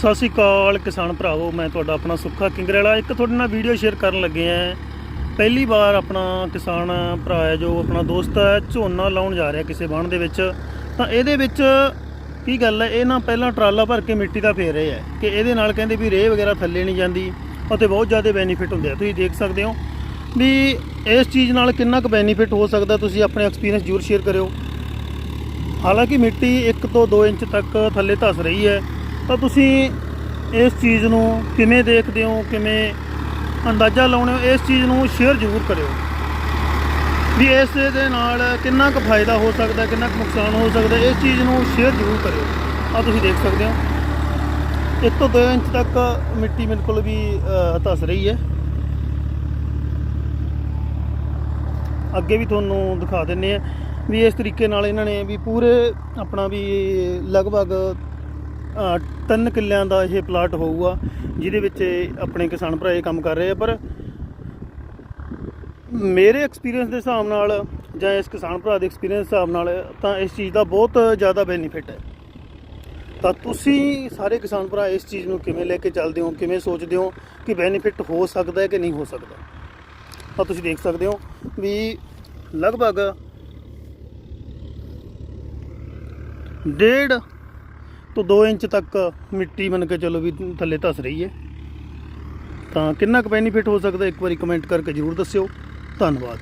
ਸਤਿ ਸ਼੍ਰੀ ਅਕਾਲ ਕਿਸਾਨ ਭਰਾਵੋ, ਮੈਂ ਤੁਹਾਡਾ ਆਪਣਾ ਸੁੱਖਾ ਕਿੰਗਰੇਲਾ। ਇੱਕ ਤੁਹਾਡੇ ਨਾਲ ਵੀਡੀਓ ਸ਼ੇਅਰ ਕਰਨ ਲੱਗੇ ਆ ਪਹਿਲੀ ਵਾਰ ਆਪਣਾ ਕਿਸਾਨ ਭਰਾ ਹੈ, ਜੋ ਆਪਣਾ ਦੋਸਤ ਹੈ, ਝੋਨਾ ਲਾਉਣ ਜਾ ਰਿਹਾ ਕਿਸੇ ਬਾਣ ਦੇ ਵਿੱਚ। ਤਾਂ ਇਹਦੇ ਵਿੱਚ ਕੀ ਗੱਲ ਹੈ, ਇਹ ਨਾ ਪਹਿਲਾਂ ਟਰਾਲਾ ਭਰ ਕੇ ਮਿੱਟੀ ਦਾ ਫੇਰ ਰਹੇ ਹੈ ਕਿ ਇਹਦੇ ਨਾਲ ਕਹਿੰਦੇ ਵੀ ਰੇਹ ਵਗੈਰਾ ਥੱਲੇ ਨਹੀਂ ਜਾਂਦੀ ਅਤੇ ਬਹੁਤ ਜ਼ਿਆਦਾ ਬੈਨੀਫਿਟ ਹੁੰਦੇ ਆ। ਤੁਸੀਂ ਦੇਖ ਸਕਦੇ ਹੋ ਵੀ ਇਸ ਚੀਜ਼ ਨਾਲ ਕਿੰਨਾ ਕੁ ਬੈਨੀਫਿਟ ਹੋ ਸਕਦਾ, ਤੁਸੀਂ ਆਪਣੇ ਐਕਸਪੀਰੀਅੰਸ ਜ਼ਰੂਰ ਸ਼ੇਅਰ ਕਰਿਓ। ਹਾਲਾਂਕਿ ਮਿੱਟੀ 1 ਤੋਂ 2 ਇੰਚ ਤੱਕ ਥੱਲੇ ਧੱਸ ਰਹੀ ਹੈ। ਤਾਂ ਤੁਸੀਂ ਇਸ ਚੀਜ਼ ਨੂੰ ਕਿਵੇਂ ਦੇਖਦੇ ਹੋ ਕਿਵੇਂ ਅੰਦਾਜ਼ਾ ਲਾਉਣੇ ਹੋ ਇਸ ਚੀਜ਼ ਨੂੰ ਸ਼ੇਅਰ ਜ਼ਰੂਰ ਕਰਿਓ। ਵੀ ਇਸ ਦੇ ਨਾਲ ਕਿੰਨਾ ਕੁ ਫਾਇਦਾ ਹੋ ਸਕਦਾ ਕਿੰਨਾ ਕੁ ਨੁਕਸਾਨ ਹੋ ਸਕਦਾ ਇਸ ਚੀਜ਼ ਨੂੰ ਸ਼ੇਅਰ ਜ਼ਰੂਰ ਕਰਿਓ। ਆ ਤੁਸੀਂ ਦੇਖ ਸਕਦੇ ਹੋ। ਇੱਕ ਤੋਂ 2 ਇੰਚ ਤੱਕ ਮਿੱਟੀ ਬਿਲਕੁਲ ਵੀ ਅ, ਧੱਸ ਰਹੀ ਹੈ। ਅੱਗੇ ਵੀ ਤੁਹਾਨੂੰ ਦਿਖਾ ਦਿੰਨੇ ਆ ਵੀ ਇਸ ਤਰੀਕੇ ਨਾਲ ਇਹਨਾਂ ਨੇ ਵੀ ਪੂਰੇ ਆਪਣਾ ਵੀ ਲਗਭਗ ਤਿੰਨ ਕਿੱਲਿਆਂ ਦਾ ਇਹ ਪਲਾਟ ਹੋਊਗਾ, ਜਿਹਦੇ ਵਿੱਚ ਆਪਣੇ ਕਿਸਾਨ ਭਰਾ ਇਹ ਕੰਮ ਕਰ ਰਹੇ ਆ, ਪਰ ਮੇਰੇ ਐਕਸਪੀਰੀਅੰਸ ਦੇ ਹਿਸਾਬ ਨਾਲ ਜਾਂ ਇਸ ਕਿਸਾਨ ਭਰਾ ਦੇ ਐਕਸਪੀਰੀਅੰਸ ਦੇ ਹਿਸਾਬ ਨਾਲ ਤਾਂ ਇਸ ਚੀਜ਼ ਦਾ ਬਹੁਤ ਜ਼ਿਆਦਾ ਬੈਨੀਫਿਟ ਹੈ। ਤਾਂ ਤੁਸੀਂ ਸਾਰੇ ਕਿਸਾਨ ਭਰਾ ਇਸ ਚੀਜ਼ ਨੂੰ ਕਿਵੇਂ ਲੈ ਕੇ ਚੱਲਦੇ ਹੋ, ਕਿਵੇਂ ਸੋਚਦੇ ਹੋ ਕਿ ਬੈਨੀਫਿਟ ਹੋ ਸਕਦਾ ਹੈ ਕਿ ਨਹੀਂ ਹੋ ਸਕਦਾ? ਤਾਂ ਤੁਸੀਂ ਦੇਖ ਸਕਦੇ ਹੋ ਵੀ ਲਗਭਗ ਡੇਢ ਤੋਂ 2 ਇੰਚ ਤੱਕ ਮਿੱਟੀ ਮੰਨ ਕੇ ਚਲੋ ਵੀ ਥੱਲੇ ਧਸ ਰਹੀ ਹੈ। ਤਾਂ ਕਿੰਨਾ ਕੁ ਬੈਨੀਫਿਟ ਹੋ ਸਕਦਾ ਇੱਕ ਵਾਰੀ ਕਮੈਂਟ ਕਰਕੇ ਜਰੂਰ ਦੱਸਿਓ। ਧੰਨਵਾਦ।